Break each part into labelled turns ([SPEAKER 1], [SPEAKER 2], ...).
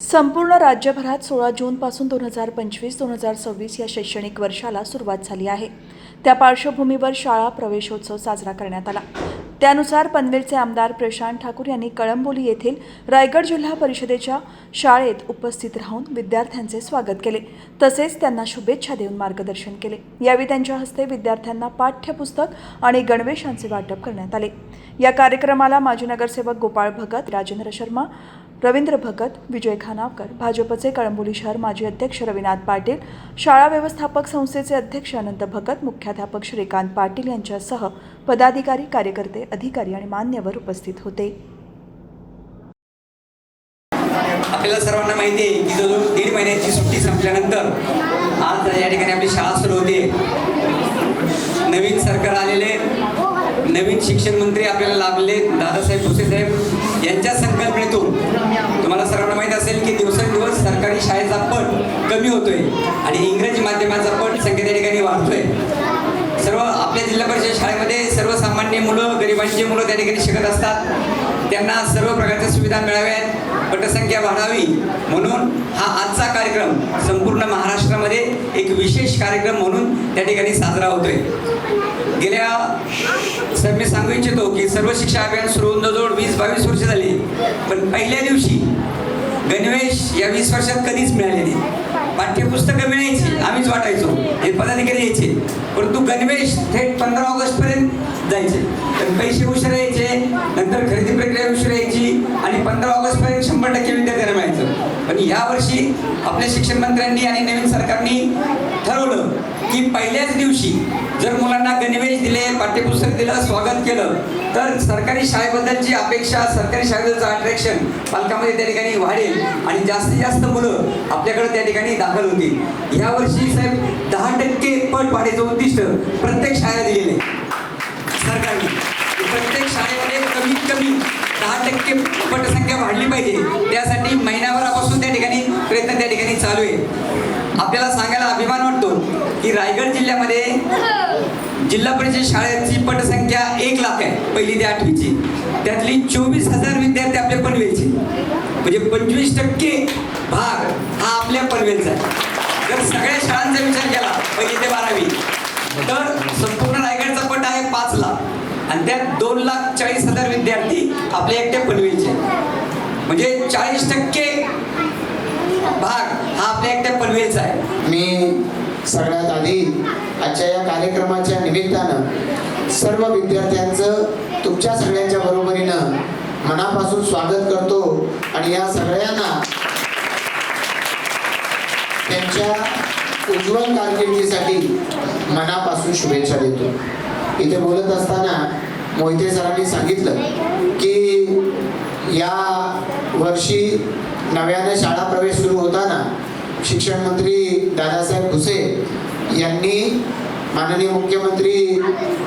[SPEAKER 1] संपूर्ण राज्यभरात सोळा जूनपासून दोन हजार पंचवीस दोन हजार सव्वीस या शैक्षणिक वर्षाला सुरुवात झाली आहे. त्या पार्श्वभूमीवर शाळा प्रवेशोत्सव साजरा करण्यात आला. त्यानुसार पनवेलचे आमदार प्रशांत ठाकूर यांनी कळंबोली येथील रायगड जिल्हा परिषदेच्या शाळेत उपस्थित राहून विद्यार्थ्यांचे स्वागत केले. तसेच त्यांना शुभेच्छा देऊन मार्गदर्शन केले. यावेळी त्यांच्या हस्ते विद्यार्थ्यांना पाठ्यपुस्तक आणि गणवेशांचे वाटप करण्यात आले. या कार्यक्रमाला माजी नगरसेवक गोपाळ भगत राजेंद्र शर्मा रवींद्र भगत विजय खानावकर भाजपचे कळंबोली शहर माजी अध्यक्ष रविनाथ पाटील शाळा व्यवस्थापक संस्थेचे अध्यक्ष अनंत भगत मुख्याध्यापक श्रीकांत पाटील यांच्यासह पदाधिकारी कार्यकर्ते अधिकारी आणि मान्यवर उपस्थित होते.
[SPEAKER 2] आपल्याला सर्वांना माहिती आहे की जवळजवळ दीड महिन्याची सुट्टी संपल्यानंतर आज या ठिकाणी आपली शाळा सुरू होते. नवीन सरकार आलेले नवीन शिक्षण मंत्री आपल्याला लाभले. दादासाहेब भुसे साहेब यांच्या संकल्पनेतून तुम्हाला सर्वांना माहीत असेल की दिवसेंदिवस सरकारी शाळेचा पट कमी होतोय आणि इंग्रजी माध्यमाचा पट संख्या त्या ठिकाणी वाढतोय. सर्व आपल्या जिल्हा परिषद शाळेमध्ये सर्वसामान्य मुलं गरिबांची मुलं त्या ठिकाणी शिकत असतात. त्यांना सर्व प्रकारच्या सुविधा मिळाव्यात पटसंख्या वाढावी म्हणून हा आजचा कार्यक्रम संपूर्ण महाराष्ट्रामध्ये एक विशेष कार्यक्रम म्हणून त्या ठिकाणी साजरा होतोय. गेल्या सर मी सांगू इच्छितो की सर्व शिक्षा अभियान सुरू होऊन जवळजवळ वीस बावीस वर्ष झाली. पण पहिल्या दिवशी गणवेश या वीस वर्षात कधीच मिळाले नाही. पाठ्यपुस्तकं मिळायची आम्हीच वाटायचो हे पदाधिकारी यायचे. परंतु गणवेश थेट पंधरा ऑगस्ट पर्यंत जायचे. तर पैसे उशीर यायचे नंतर खरेदी प्रक्रिया उशीर यायची आणि पंधरा ऑगस्ट पर्यंत शंभर टक्के विद्यार्थ्यांना मिळायचं. पण यावर्षी आपल्या शिक्षण मंत्र्यांनी आणि नवीन सरकारने ठरवलं की पहिल्याच दिवशी जर मुलांना गणवेश दिले पाठ्यपुस्तक दिलं स्वागत केलं तर सरकारी शाळेबद्दलची अपेक्षा सरकारी शाळेबद्दलचं अट्रॅक्शन पालकामध्ये त्या ठिकाणी वाढेल आणि जास्तीत जास्त मुलं आपल्याकडे त्या ठिकाणी दाखल होतील. यावर्षी साहेब दहा टक्के पट वाढायचं उद्दिष्ट प्रत्येक शाळेला दिलेलं आहे. सरकारने प्रत्येक शाळेमध्ये कमीत कमी दहा टक्के पटसंख्या वाढली पाहिजे. त्यासाठी महिनाभरापासून त्या ठिकाणी प्रयत्न त्या ठिकाणी चालू आहे. आपल्याला सांगायला अभिमान वाटतो की रायगड जिल्ह्यामध्ये जिल्हा परिषद शाळेची पटसंख्या एक लाख आहे पहिली ते आठवीची. त्यातली चोवीस हजार विद्यार्थी आपल्या पनवेलचे. म्हणजे पंचवीस टक्के भाग हा आपल्या पनवेलचा आहे. जर सगळ्या शाळांचा विचार केला पहिली ते बारावी तर संपूर्ण रायगडचा पट आहे पाच लाख आणि त्यात दोन लाख चाळीस हजार विद्यार्थी आपल्या एकट्या पनवेलचे. म्हणजे चाळीस टक्के भाग हा आपल्या एकट्या पनवेलचा आहे.
[SPEAKER 3] मी सगळ्यात आधी आजच्या या कार्यक्रमाच्या निमित्तानं सर्व विद्यार्थ्यांचं तुमच्या सगळ्यांच्या बरोबरीनं मनापासून स्वागत करतो आणि या सगळ्यांना त्यांच्या उज्ज्वल कारकिर्दीसाठी मनापासून शुभेच्छा देतो. इथे बोलत असताना मोहिते सरांनी सांगितलं की या वर्षी नव्याने शाळा प्रवेश सुरू होताना शिक्षण मंत्री दादासाहेब भुसे यांनी माननीय मुख्यमंत्री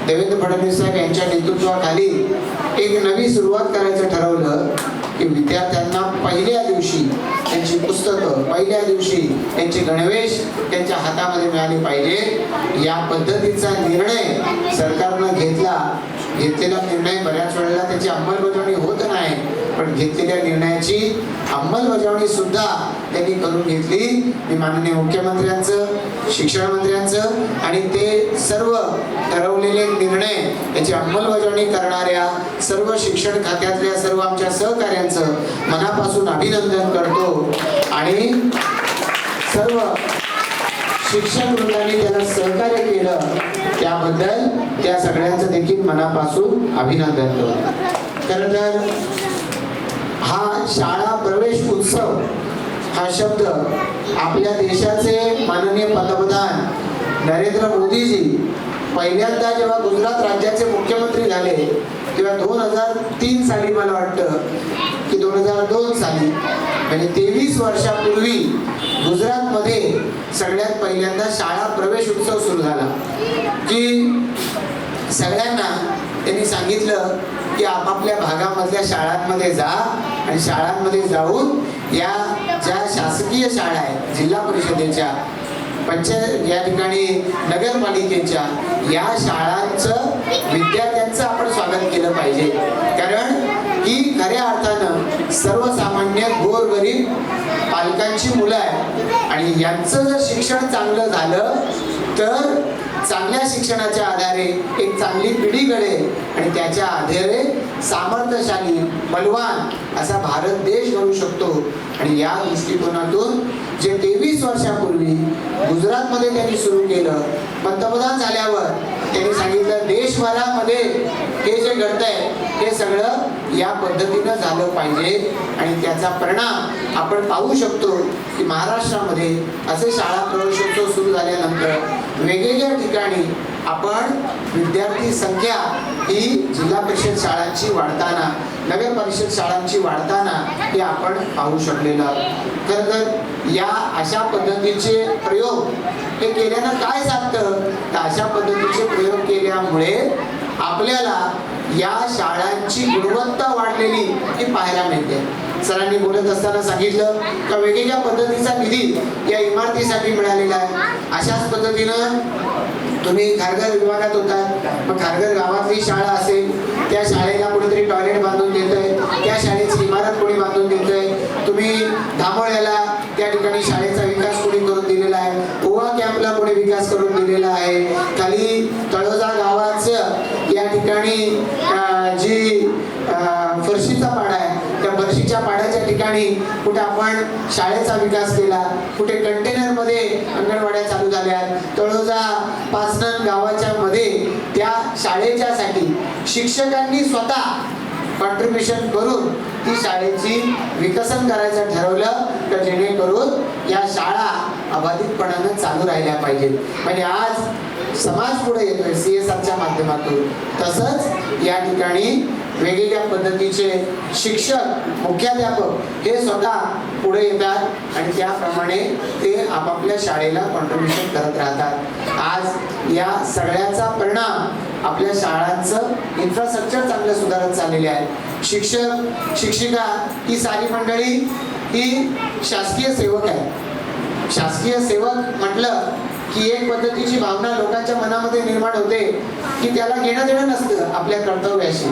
[SPEAKER 3] देवेंद्र फडणवीस साहेब यांच्या नेतृत्वाखाली एक नवी सुरुवात करायचं ठरवलं की विद्यार्थ्यांना पहिल्या दिवशी पुस्तकं पहिल्या दिवशी त्यांचे गणवेश त्यांच्या हातामध्ये मिळाले पाहिजे. या पद्धतीचा निर्णय सरकारनं घेतला. घेतलेला निर्णय बऱ्याच वेळेला त्याची अंमलबजावणी होत नाही. आपण घेतलेल्या निर्णयाची अंमलबजावणी सुद्धा त्यांनी करून घेतली. मी माननीय मुख्यमंत्र्यांचं शिक्षण मंत्र्यांचं आणि ते सर्व ठरवलेले निर्णय याची अंमलबजावणी करणाऱ्या सर्व शिक्षण खात्यातल्या सर्व आमच्या सहकाऱ्यांचं मनापासून अभिनंदन करतो. आणि सर्व शिक्षण वृंदाने त्याला सहकार्य केलं त्याबद्दल त्या सगळ्यांचं देखील मनापासून अभिनंदन करतो. खरं तर हा शाळा प्रवेश उत्सव हा शब्द आपल्या देशाचे माननीय पंतप्रधान नरेंद्र मोदीजी पहिल्यांदा जेव्हा गुजरात राज्याचे मुख्यमंत्री झाले तेव्हा दोन हजार तीन साली मला वाटतं की दोन हजार दोन साली. म्हणजे तेवीस वर्षापूर्वी गुजरातमध्ये सगळ्यात पहिल्यांदा शाळा प्रवेश उत्सव सुरू झाला. की सगळ्यांना त्यांनी सांगितलं की आपापल्या भागामधल्या शाळांमध्ये जा आणि शाळांमध्ये जाऊन या ज्या शासकीय शाळा आहेत जिल्हा परिषदेच्या पंचायत या ठिकाणी नगरपालिकेच्या या शाळांचं विद्यार्थ्यांचं आपण स्वागत केलं पाहिजे. कारण की खऱ्या अर्थानं सर्वसामान्य गोरगरीब पालकांची मुलं आहेत. आणि यांचं जर शिक्षण चांगलं झालं तर चांगल्या शिक्षणाच्या आधारे एक चांगली पिढी घडेल आणि त्याच्या आधारे सामर्थ्यशाली बलवान असा भारत देश घडू शकतो. आणि या दृष्टिकोनातून जे तेवीस वर्षापूर्वी गुजरातमध्ये त्यांनी सुरू केलं पंतप्रधान झाल्यावर त्यांनी सांगितलं देशभरामध्ये हे जे घडतंय हे सगळं या पद्धतीनं झालं पाहिजे. आणि त्याचा परिणाम आपण पाहू शकतो की महाराष्ट्रामध्ये असे शाळा प्रवेशोत्सव सुरू झाल्यानंतर वेगवेगळ्या ठिकाणी आपण विद्यार्थी संख्या ही जिल्हा परिषद शाळांची वाढताना नगर परिषद शाळांची वाढताना हे आपण पाहू शकलेलं खरं तर या अशा पद्धतीचे प्रयोग हे केल्यानं काय साधतं? तर अशा पद्धतीचे प्रयोग केल्यामुळे आपल्याला या शाळांची गुणवत्ता वाढलेली ही पाहायला मिळते. सरांनी बोलत असताना सांगितलं का वेगवेगळ्या पद्धतीचा निधी या इमारतीसाठी मिळालेला आहे. अशाच पद्धतीनं तुम्ही खारघर विभागात होता. मग खारघर गावातली शाळा असेल त्या शाळेला कुणीतरी टॉयलेट बांधून देतंय त्या शाळेची इमारत कोणी बांधून देतंय? तुम्ही धामोळ्याला त्या ठिकाणी शाळेचा विकास कोणी करून दिलेला आहे ओवा कॅम्पला कोणी विकास करून दिलेला आहे खाली तळोजा गावाचं या ठिकाणी अं, जी अं, फरशीचा पाडा आहे त्या फरशीच्या पाड्याच्या ठिकाणी कुठे आपण शाळेचा विकास केला. कुठे कंटेनरमध्ये अंगणवाड्या चालू झाल्या. तळोजा पासनन गावाच्या मध्ये त्या शाळेच्या साठी शिक्षकांनी स्वतः कॉन्ट्रीब्युशन करून ती शाळेची विकसन करायचं ठरवलं तर जेणेकरून या शाळा अबाधितपणानं चालू राहिल्या पाहिजेत. म्हणजे आज समाज पुढे येतोय सी एस आरच्या माध्यमातून. तसंच या ठिकाणी वेगवेगळ्या पद्धतीचे शिक्षक मुख्याध्यापक हे स्वतः पुढे येतात आणि त्याप्रमाणे ते आपापल्या शाळेला कॉन्ट्रीब्युशन करत राहतात. आज या सगळ्याचा परिणाम आपल्या शाळांचं इन्फ्रास्ट्रक्चर चांगलं सुधारत चाललेले आहे. शिक्षक शिक्षिका ही सारी मंडळी ही शासकीय सेवक आहे. शासकीय सेवक म्हटलं की एक पद्धतीची भावना लोकांच्या मनामध्ये निर्माण होते की त्याला घेणं देणं नसतं आपल्या कर्तव्याशी.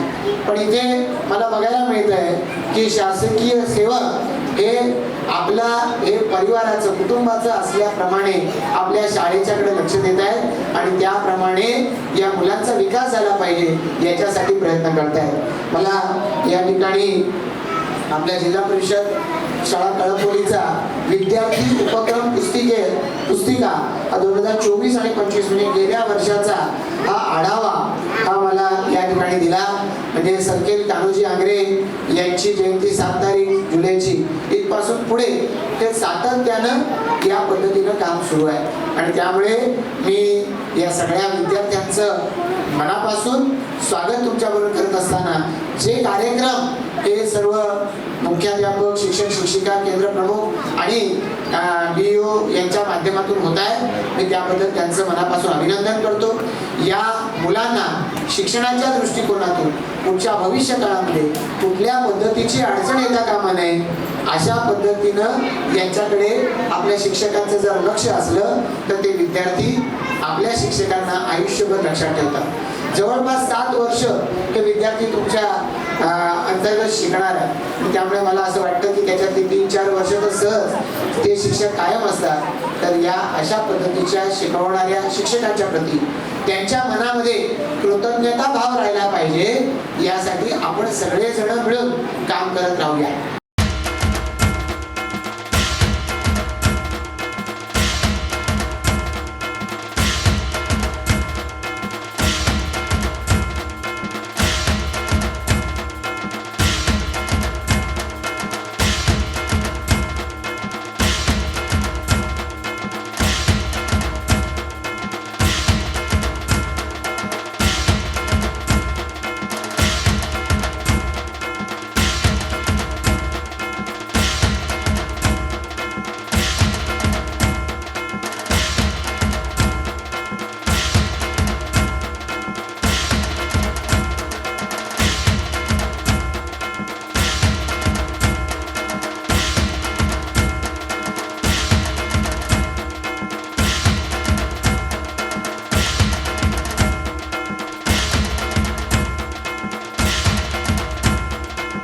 [SPEAKER 3] पण इथे मला बघायला मिळत आहे की शासकीय सेवक हे आपला हे परिवाराचं कुटुंबाचं असल्याप्रमाणे आपल्या शाळेच्याकडे लक्ष देत आहेत आणि त्याप्रमाणे या मुलांचा विकास झाला पाहिजे याच्यासाठी प्रयत्न करत आहेत. मला या ठिकाणी आपल्या जिल्हा परिषद शाळा कळपोलीचा विद्यार्थी उपक्रम पुस्तिके पुस्तिका दोन हजार चोवीस आणि पंचवीस म्हणजे गेल्या वर्षाचा हा आढावा हा मला या ठिकाणी दिला. म्हणजे सरकेल कान्होजी आंग्रे यांची जयंती सात तारीख जुलैची. पासून पुढे ते सातत्यानं या पद्धतीनं काम सुरू आहे. आणि त्यामुळे मी या सगळ्या विद्यार्थ्यांचं मनापासून स्वागत तुमच्याबरोबर करत असताना जे कार्यक्रम हे सर्व मुख्याध्यापक शिक्षक शिक्षिका केंद्र प्रमुख आणि बी ओ यांच्या माध्यमातून होत आहे. मी त्याबद्दल त्यांचं मनापासून अभिनंदन करतो. या मुलांना शिक्षणाच्या दृष्टिकोनातून पुढच्या भविष्य काळामध्ये कुठल्या पद्धतीची अडचण येता कामा नये अशा पद्धतीनं यांच्याकडे आपल्या शिक्षकांचं जर लक्ष असलं तर ते विद्यार्थी आपल्या शिक्षकांना आयुष्यभर लक्षात ठेवतात. जवळपास सात वर्ष ते विद्यार्थी तुमच्या अंतर्गत शिकणार आहे त्यामुळे मला असं वाटतं की त्याच्यातली तीन चार वर्ष तर सहज ते शिक्षक कायम असतात. तर या अशा पद्धतीच्या शिकवणाऱ्या शिक्षकांच्या प्रती त्यांच्या मनामध्ये कृतज्ञता भाव राहिला पाहिजे. यासाठी आपण सगळेजण मिळून काम करत राहूया.